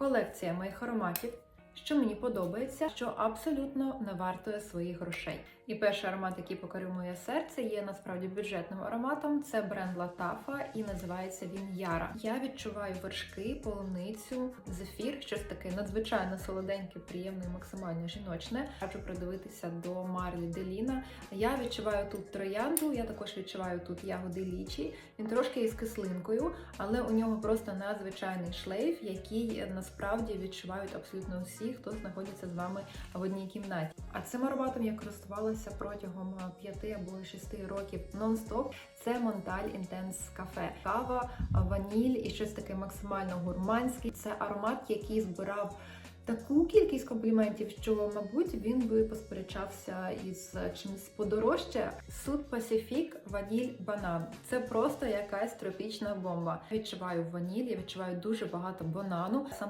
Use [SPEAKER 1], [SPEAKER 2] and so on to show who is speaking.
[SPEAKER 1] колекція моїх ароматів, що мені подобається, що абсолютно не вартує своїх грошей. І перший аромат, який покорив моє серце, є насправді бюджетним ароматом. Це бренд Латафа і називається він Яра. Я відчуваю вершки, полуницю, зефір, щось таке надзвичайно солоденьке, приємне і максимально жіночне. Раджу придивитися до Марлі Деліна. Я відчуваю тут троянду, я також відчуваю тут ягоди лічі. Він трошки із кислинкою, але у нього просто надзвичайний шлейф, який насправді відчувають абсолютно всі, хто знаходиться з вами в одній кімнаті. А цим ароматом я користувалася протягом 5 або 6 років нон-стоп. Це Монталь Інтенс Кафе. Кава, ваніль і щось таке максимально гурманське. Це аромат, який збирав. Таку кількість компліментів, що, мабуть, він би посперечався із чимось подорожче. Суд Пасіфік ваніль банан. Це просто якась тропічна бомба. Відчуваю ваніль, я відчуваю дуже багато банану. Сам